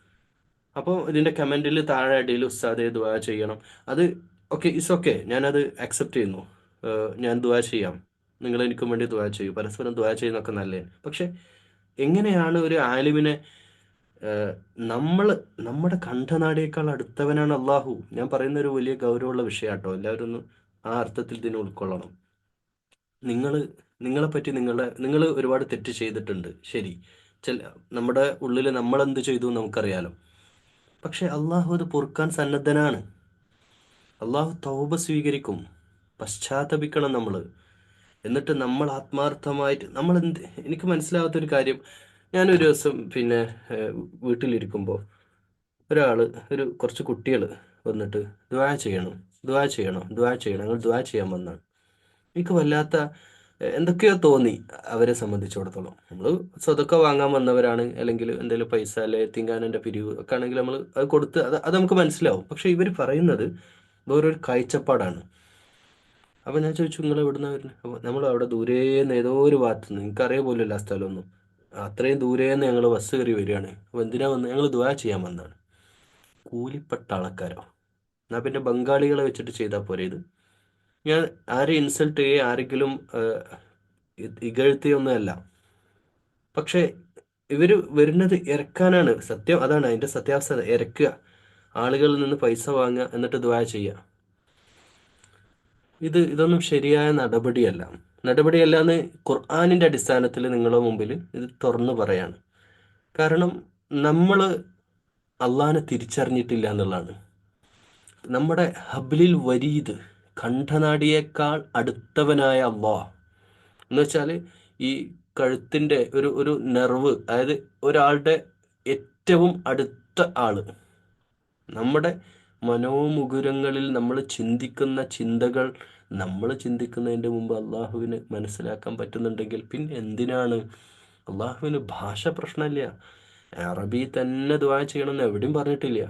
അപ്പോൾ ഇതിന്റെ കമന്റിൽ താഴെ അടിയിൽ ഉസ്താദെ ദുവാ ചെയ്യണം. അത് ഓക്കെ ഇറ്റ്സ് ഓക്കെ. ഞാനത് അക്സെപ്റ്റ് ചെയ്യുന്നു. ഞാൻ ദുവാ ചെയ്യാം. നിങ്ങൾ എനിക്കും വേണ്ടി ദുവാ ചെയ്യൂ. പരസ്പരം ദുവാ ചെയ്യുന്നൊക്കെ നല്ലത് പക്ഷെ എങ്ങനെയാണ് ഒരു ആലിമിനെ നമ്മൾ നമ്മുടെ കണ്ഠനാടിയേക്കാൾ അടുത്തവനാണ് അള്ളാഹു ഞാൻ പറയുന്ന ഒരു വലിയ ഗൗരവമുള്ള വിഷയമാട്ടോ എല്ലാവരും ഒന്ന് ആ അർത്ഥത്തിൽ ഇതിനെ ഉൾക്കൊള്ളണം. നിങ്ങൾ നിങ്ങളെ പറ്റി നിങ്ങളെ നിങ്ങൾ ഒരുപാട് തെറ്റ് ചെയ്തിട്ടുണ്ട്. ശരി. ചില നമ്മുടെ ഉള്ളിൽ നമ്മൾ എന്ത് ചെയ്തു നമുക്കറിയാലോ. പക്ഷെ അള്ളാഹു അത് പൊറുക്കാൻ സന്നദ്ധനാണ്. അള്ളാഹു തൗബ സ്വീകരിക്കും. പശ്ചാത്തപിക്കണം നമ്മൾ എന്നിട്ട് നമ്മൾ ആത്മാർത്ഥമായിട്ട് നമ്മൾ എന്ത് എനിക്ക് മനസ്സിലാവാത്തൊരു കാര്യം. ഞാനൊരു ദിവസം പിന്നെ വീട്ടിലിരിക്കുമ്പോൾ ഒരാൾ ഒരു കുറച്ച് കുട്ടികൾ വന്നിട്ട് ദ്വാ ചെയ്യണം ദ്വാ ചെയ്യണം ദ്വാ ചെയ്യണം ഞങ്ങൾ ദ്വാ ചെയ്യാൻ വന്നാണ്. എനിക്ക് വല്ലാത്ത എന്തൊക്കെയോ തോന്നി അവരെ സംബന്ധിച്ചിടത്തോളം. നമ്മൾ സ്വതൊക്കെ വാങ്ങാൻ വന്നവരാണ്. അല്ലെങ്കിൽ എന്തെങ്കിലും പൈസ അല്ലെ തിങ്കാനന്റെ പിരിവ് ഒക്കെ ആണെങ്കിൽ നമ്മൾ അത് കൊടുത്ത് അത് അത് നമുക്ക് മനസ്സിലാവും. പക്ഷെ ഇവർ പറയുന്നത് വേറൊരു കാഴ്ചപ്പാടാണ്. അപ്പം ഞാൻ ചോദിച്ചു നിങ്ങൾ എവിടുന്ന വരുന്നത് അപ്പോൾ നമ്മൾ അവിടെ ദൂരേന്ന് ഏതോ ഒരു ഭാഗത്ത് നിന്ന് എനിക്കറിയ പോലുമില്ല ആ സ്ഥലമൊന്നും. അത്രയും ദൂരേന്ന് ഞങ്ങൾ ബസ് കയറി വരികയാണ്. അപ്പോൾ എന്തിനാ വന്ന്? ഞങ്ങൾ ദ്വാ ചെയ്യാൻ വന്നതാണ്. കൂലിപ്പെട്ട ആൾക്കാരോ? എന്നാൽ പിന്നെ ബംഗാളികളെ വെച്ചിട്ട് ചെയ്താൽ പോരെ ഇത്? ഞാൻ ആരെ ഇൻസൾട്ട് ചെയ്യുക ആരെങ്കിലും ഇകഴ്ത്തിയൊന്നുമല്ല. പക്ഷെ ഇവർ വരുന്നത് ഇറക്കാനാണ് സത്യം അതാണ്. അതിന്റെ സത്യാവസ്ഥ ഇറക്കുക ആളുകളിൽ നിന്ന് പൈസ വാങ്ങുക എന്നിട്ട് ദ്വാ ചെയ്യുക. ഇത് ഇതൊന്നും ശരിയായ നടപടിയല്ല. നടപടിയല്ല എന്ന് ഖുർആാനിന്റെ അടിസ്ഥാനത്തിൽ നിങ്ങളുടെ മുമ്പിൽ ഇത് തുറന്നു പറയാണ്. കാരണം നമ്മൾ അള്ളാഹിനെ തിരിച്ചറിഞ്ഞിട്ടില്ല എന്നുള്ളതാണ്. നമ്മുടെ ഹബ്ലിൽ വരീത് കണ്ഠനാടിയേക്കാൾ അടുത്തവനായ അള്ളാഹ്. എന്ന് വെച്ചാൽ ഈ കഴുത്തിന്റെ ഒരു ഒരു നെർവ് അതായത് ഒരാളുടെ ഏറ്റവും അടുത്ത ആൾ. നമ്മുടെ മനോമുകുരങ്ങളിൽ നമ്മൾ ചിന്തിക്കുന്ന ചിന്തകൾ നമ്മൾ ചിന്തിക്കുന്നതിന്റെ മുമ്പ് അള്ളാഹുവിന് മനസ്സിലാക്കാൻ പറ്റുന്നുണ്ടെങ്കിൽ പിന്നെ എന്തിനാണ്? അള്ളാഹുവിന് ഭാഷ പ്രശ്നമില്ല. അറബി തന്നെ ദ്വാ ചെയ്യണമെന്ന് എവിടെയും പറഞ്ഞിട്ടില്ല.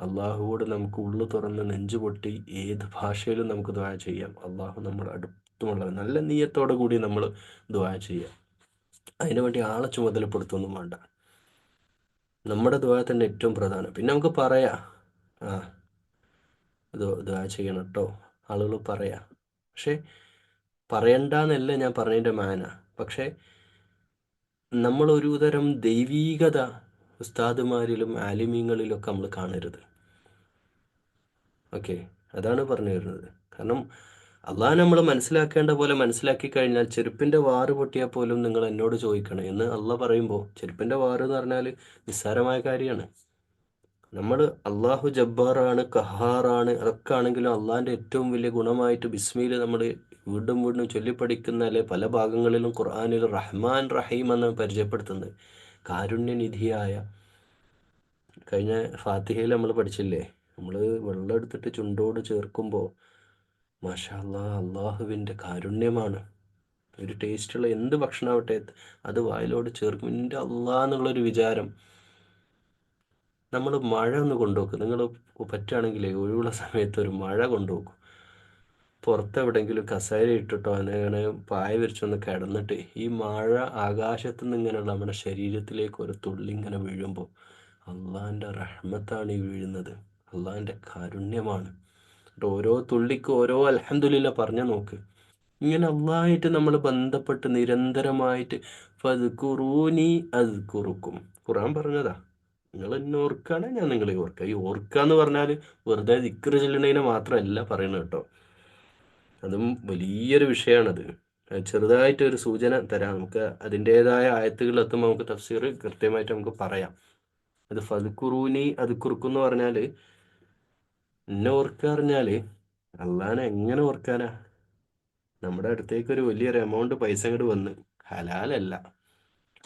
അള്ളാഹുവോട് നമുക്ക് ഉള്ളു തുറന്ന് നെഞ്ചു പൊട്ടി ഏത് ഭാഷയിലും നമുക്ക് ദ്വാ ചെയ്യാം. അള്ളാഹു നമ്മുടെ അടുത്തുമുള്ള നല്ല നീയത്തോടു കൂടി നമ്മൾ ദ്വാ ചെയ്യാം. അതിനു വേണ്ടി ആളെ ചുമതലപ്പെടുത്തൊന്നും വേണ്ട. നമ്മുടെ ദ്വാ തന്നെ ഏറ്റവും പ്രധാനം. പിന്നെ നമുക്ക് പറയാം ആ ഇത് ദ്വാ ചെയ്യണം കേട്ടോ ആളുകൾ പറയാം. പക്ഷേ പറയണ്ടെന്നല്ല ഞാൻ പറഞ്ഞതിന്റെ മാന. പക്ഷേ നമ്മളൊരു തരം ദൈവീകത ഉസ്താദുമാരിലും ആലിമീങ്ങളിലൊക്കെ നമ്മൾ കാണരുത്. ഓക്കെ? അതാണ് പറഞ്ഞു വരുന്നത്. കാരണം അള്ളാഹ് നമ്മൾ മനസ്സിലാക്കേണ്ട പോലെ മനസ്സിലാക്കി കഴിഞ്ഞാൽ ചെരുപ്പിന്റെ വാറ് പൊട്ടിയാൽ പോലും നിങ്ങൾ എന്നോട് ചോദിക്കണം. എന്ന് അള്ളാഹ് പറയുമ്പോൾ ചെരുപ്പിന്റെ വാറ് എന്ന് പറഞ്ഞാൽ നിസ്സാരമായ കാര്യമാണ്. നമ്മൾ അള്ളാഹു ജബ്ബാറാണ് കഹാറാണ് അതൊക്കെ ആണെങ്കിലും അള്ളാഹിന്റെ ഏറ്റവും വലിയ ഗുണമായിട്ട് ബിസ്മിയിൽ നമ്മൾ വീണ്ടും വീണ്ടും ചൊല്ലിപ്പടിക്കുന്ന അല്ലെ പല ഭാഗങ്ങളിലും ഖുർആാനിൽ റഹ്മാൻ റഹീം എന്ന് പരിചയപ്പെടുത്തുന്നത്. കാരുണ്യനിധിയായ കഴിഞ്ഞ ഫാത്തിഹയിൽ നമ്മൾ പഠിച്ചില്ലേ? നമ്മൾ വെള്ളം എടുത്തിട്ട് ചുണ്ടോട് ചേർക്കുമ്പോൾ മാഷാ അല്ലാ അള്ളാഹുവിന്റെ കാരുണ്യമാണ്. ഒരു ടേസ്റ്റുള്ള എന്ത് ഭക്ഷണമാവട്ടെ അത് വായിലോട് ചേർക്കും. എന്റെ അള്ളാ എന്നുള്ളൊരു വിചാരം നമ്മൾ മഴ ഒന്ന് കൊണ്ടുപോക്കും നിങ്ങൾ പറ്റുകയാണെങ്കിൽ ഒഴിവുള്ള സമയത്ത് ഒരു മഴ കൊണ്ടുപോക്കും പുറത്തെവിടെങ്കിലും കസേര ഇട്ടിട്ടോ അങ്ങനെ പായ വിരിച്ചൊന്ന് കിടന്നിട്ട് ഈ മഴ ആകാശത്ത് നിന്ന് ഇങ്ങനെയുള്ള നമ്മുടെ ശരീരത്തിലേക്ക് ഒരു തുള്ളി ഇങ്ങനെ വീഴുമ്പോൾ അള്ളാന്റെ റഹ്മത്താണ് ഈ വീഴുന്നത്. അള്ളാന്റെ കാരുണ്യമാണ്. ഓരോ തുള്ളിക്ക് ഓരോ അലഹദില്ല പറഞ്ഞു നോക്ക്. ഇങ്ങനെ അള്ളായിട്ട് നമ്മൾ ബന്ധപ്പെട്ട് നിരന്തരമായിട്ട് ഫതുക്കുറൂനി അത് കുറുക്കും ഖുറാൻ പറഞ്ഞതാ നിങ്ങൾ എന്നെ ഓർക്കുകയാണെങ്കിൽ ഞാൻ നിങ്ങളെ ഓർക്കുക ഈ ഓർക്കുക എന്ന് പറഞ്ഞാൽ വെറുതെ ദിക്കറ് ചെല്ലണതിനെ മാത്രമല്ല പറയുന്നത് കേട്ടോ. അതും വലിയൊരു വിഷയമാണത് ചെറുതായിട്ട് ഒരു സൂചന തരാം. നമുക്ക് അതിന്റെതായ ആയത്തുകൾ എത്തുമ്പോൾ നമുക്ക് തഫ്സീർ കൃത്യമായിട്ട് നമുക്ക് പറയാം. അത് ഫതുക്കുറൂനി അത് കുറുക്കുന്നു പറഞ്ഞാൽ എന്നെ ഓർക്കുക പറഞ്ഞാൽ എങ്ങനെ ഓർക്കാനാ? നമ്മുടെ അടുത്തേക്ക് ഒരു വലിയൊരു എമൗണ്ട് പൈസ അങ്ങോട്ട് വന്ന് ഹലാലല്ല.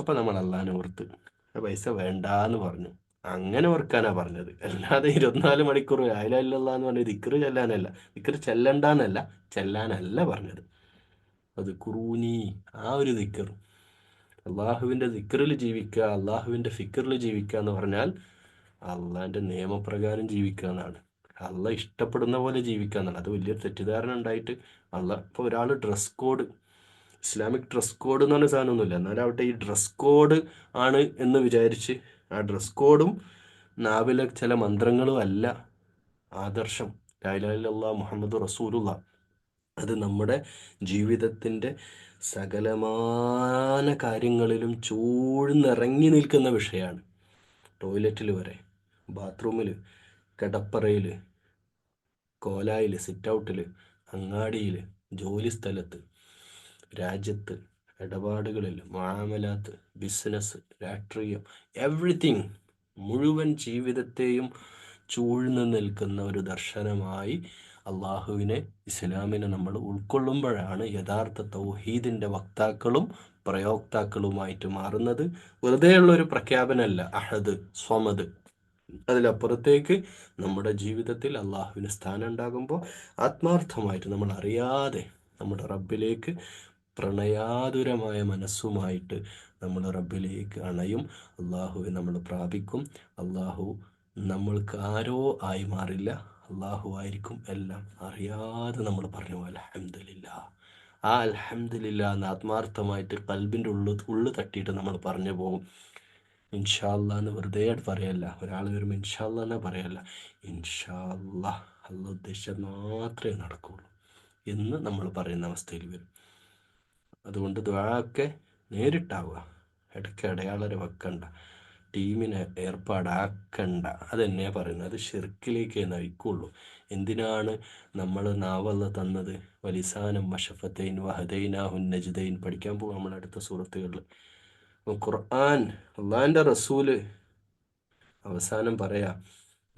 അപ്പം നമ്മൾ അള്ളാനെ ഓർത്ത് ആ പൈസ വേണ്ടാന്ന് പറഞ്ഞു. അങ്ങനെ ഓർക്കാനാ പറഞ്ഞത്. അല്ലാതെ ഇരുപത്തിനാല് മണിക്കൂർ അയലല്ല എന്ന് പറഞ്ഞ ദിക്കറ് ചെല്ലാനല്ല. ദിക്കറ് ചെല്ലണ്ടെന്നല്ല ചെല്ലാനല്ല പറഞ്ഞത്. അത് കുറൂനി ആ ഒരു ദിക്കർ അള്ളാഹുവിന്റെ ദിക്കറിൽ ജീവിക്കുക അള്ളാഹുവിന്റെ ഫിക്കറിൽ ജീവിക്കുക എന്ന് പറഞ്ഞാൽ അള്ളാഹിന്റെ നിയമപ്രകാരം ജീവിക്കുക എന്നാണ്. അള്ള ഇഷ്ടപ്പെടുന്ന പോലെ ജീവിക്കുക എന്നാണ്. അത് വലിയൊരു തെറ്റിദ്ധാരണ ഉണ്ടായിട്ട് അള്ള ഇപ്പോൾ ഒരാൾ dress code Islamic dress code എന്ന് പറഞ്ഞ സാധനമൊന്നുമില്ല. എന്നാലും അവിടെ ഈ ഡ്രസ് കോഡ് ആണ് എന്ന് വിചാരിച്ച് ആ ഡ്രസ് കോഡും നാവിലെ ചില മന്ത്രങ്ങളും അല്ല ആദർശം. ലായിലാ മുഹമ്മദ് റസൂലുള്ള. അത് നമ്മുടെ ജീവിതത്തിന്റെ സകലമാന കാര്യങ്ങളിലും ചൂഴ്ന്നിറങ്ങി നിൽക്കുന്ന വിഷയമാണ്. ടോയ്ലറ്റിൽ വരെ ബാത്റൂമിൽ കിടപ്പറയിൽ കോലായിൽ സിറ്റ് ഔട്ടിൽ അങ്ങാടിയിൽ ജോലി സ്ഥലത്ത് രാജ്യത്ത് ഇടപാടുകളിൽ മാമലാത്ത് ബിസിനസ് രാഷ്ട്രീയം എവ്രിതിങ് മുഴുവൻ ജീവിതത്തെയും ചൂഴ്ന്നു നിൽക്കുന്ന ഒരു ദർശനമായി അള്ളാഹുവിനെ ഇസ്ലാമിനെ നമ്മൾ ഉൾക്കൊള്ളുമ്പോഴാണ് യഥാർത്ഥ തൗഹീദിന്റെ വക്താക്കളും പ്രയോക്താക്കളുമായിട്ട് മാറുന്നത്. വെറുതെ ഒരു പ്രഖ്യാപനമല്ല അഹദ് സ്വമദ്. അതിലപ്പുറത്തേക്ക് നമ്മുടെ ജീവിതത്തിൽ അള്ളാഹുവിന് സ്ഥാനം ഉണ്ടാകുമ്പോൾ ആത്മാർത്ഥമായിട്ട് നമ്മൾ അറിയാതെ നമ്മുടെ റബ്ബിലേക്ക് പ്രണയാതുരമായ മനസ്സുമായിട്ട് നമ്മൾ റബ്ബിലേക്ക് അണയും. അള്ളാഹുവെ നമ്മൾ പ്രാപിക്കും. അള്ളാഹു നമ്മൾക്ക് ആരോ ആയി മാറില്ല. അള്ളാഹു ആയിരിക്കും എല്ലാം. അറിയാതെ നമ്മൾ പറഞ്ഞു അലഹമില്ല ആ അലഹമില്ല എന്ന് ആത്മാർത്ഥമായിട്ട് കൽബിന്റെ ഉള്ളു ഉള്ളു തട്ടിയിട്ട് നമ്മൾ പറഞ്ഞു പോകും. ഇൻഷാല്ല എന്ന് വെറുതെ പറയല്ല. ഒരാൾ വരുമ്പോൾ ഇൻഷാല്ല എന്നാ പറയല്ല. ഇൻഷാല്ല അല്ല ഉദ്ദേശിച്ചത് മാത്രമേ നടക്കുള്ളൂ എന്ന് നമ്മൾ പറയുന്ന അവസ്ഥയിൽ വരും. അതുകൊണ്ട് ദ്വാക്കെ നേരിട്ടാവുക. ഇടയ്ക്ക് അടയാളരെ വെക്കണ്ട. ടീമിനെ ഏർപ്പാടാക്കണ്ട. അതെന്നെയാണ് പറയുന്നത്. അത് ഷിർക്കിലേക്ക് നയിക്കുള്ളൂ. എന്തിനാണ് നമ്മൾ നാവല്ല തന്നത്? വലിസാനം മഷഫത്തൈൻ വഹദൈനാഹുൻ നജ്ദൈൻ. പഠിക്കാൻ പോകും നമ്മൾ അടുത്ത സുഹൃത്തുക്കളിൽ ഖുർആൻ അള്ളാന്റെ റസൂൽ അവസാനം പറയാ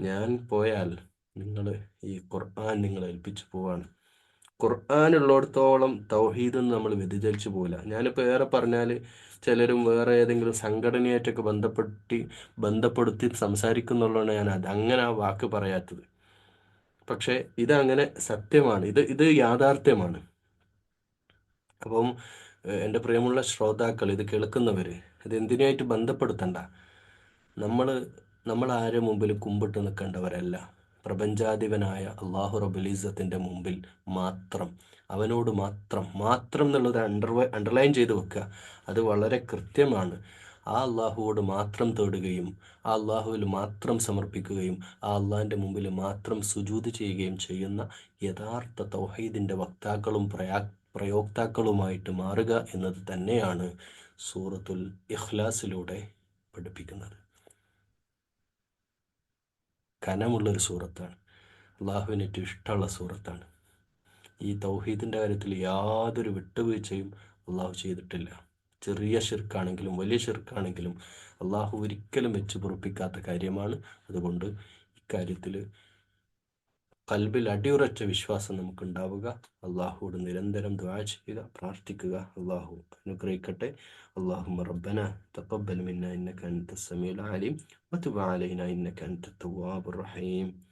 ഞാൻ പോയാൽ നിങ്ങൾ ഈ ഖുർആൻ നിങ്ങൾ ഏൽപ്പിച്ചു പോവാണ്. ഖുർആൻ ഉള്ളിടത്തോളം തൗഹീദും നമ്മൾ വ്യതിചലിച്ചു പോകില്ല ഞാനിപ്പോൾ ഏറെ പറഞ്ഞാൽ ചിലരും വേറെ ഏതെങ്കിലും സംഘടനയായിട്ടൊക്കെ ബന്ധപ്പെട്ടി ബന്ധപ്പെടുത്തി സംസാരിക്കുന്നുള്ളതാണ് ഞാൻ അത് അങ്ങനെ ആ വാക്ക് പറയാത്തത്. പക്ഷേ ഇതങ്ങനെ സത്യമാണ്. ഇത് ഇത് യാഥാർത്ഥ്യമാണ്. അപ്പം എന്റെ പ്രിയമുള്ള ശ്രോതാക്കൾ ഇത് കേൾക്കുന്നവർ ഇത് എന്തിനായിട്ട് ബന്ധപ്പെടുത്തണ്ട? നമ്മൾ നമ്മൾ ആരെ മുമ്പിൽ കുമ്പിട്ട് നിൽക്കേണ്ടവരല്ല. പ്രപഞ്ചാധിപനായ അള്ളാഹു റബുലീസത്തിന്റെ മുമ്പിൽ മാത്രം അവനോട് മാത്രം മാത്രം എന്നുള്ളത് അണ്ടർ അണ്ടർലൈൻ ചെയ്ത് വെക്കുക. അത് വളരെ കൃത്യമാണ്. ആ അള്ളാഹുവോട് മാത്രം തേടുകയും ആ അള്ളാഹുവിൽ മാത്രം സമർപ്പിക്കുകയും ആ അള്ളാഹിന്റെ മുമ്പിൽ മാത്രം സുജൂത് ചെയ്യുകയും ചെയ്യുന്ന യഥാർത്ഥ തൗഹീദിന്റെ വക്താക്കളും പ്രയാ പ്രയോക്താക്കളുമായിട്ട് മാറുക എന്നത് തന്നെയാണ് സൂറത്തുൽ ഇഖ്ലാസിലൂടെ പഠിപ്പിക്കുന്നത്. കനമുള്ളൊരു സൂറത്താണ്. അള്ളാഹുവിന് ഏറ്റവും ഇഷ്ടമുള്ള സൂറത്താണ്. ഈ തൗഹീദിന്റെ കാര്യത്തിൽ യാതൊരു വിട്ടുവീഴ്ചയും അള്ളാഹു ചെയ്തിട്ടില്ല. ചെറിയ ഷിർക്കാണെങ്കിലും വലിയ ഷിർക്കാണെങ്കിലും അള്ളാഹു ഒരിക്കലും വെച്ച് പൊറപ്പിക്കാത്ത കാര്യമാണ്. അതുകൊണ്ട് ഇക്കാര്യത്തിൽ കൽബിൽ അടിയുറച്ച വിശ്വാസം നമുക്കുണ്ടാവുക. അള്ളാഹുവോട് നിരന്തരം ദ്വാ ചെയ്യുക പ്രാർത്ഥിക്കുക. അള്ളാഹു അനുഗ്രഹിക്കട്ടെ. അള്ളാഹു റബ്ബന തപ്പബൽ മിന്ന ഇന്നക അൻത സമീഉൽ അലീം വതുബ് അലൈന ഇന്നക അൻത തവ്വാബുർ റഹീം.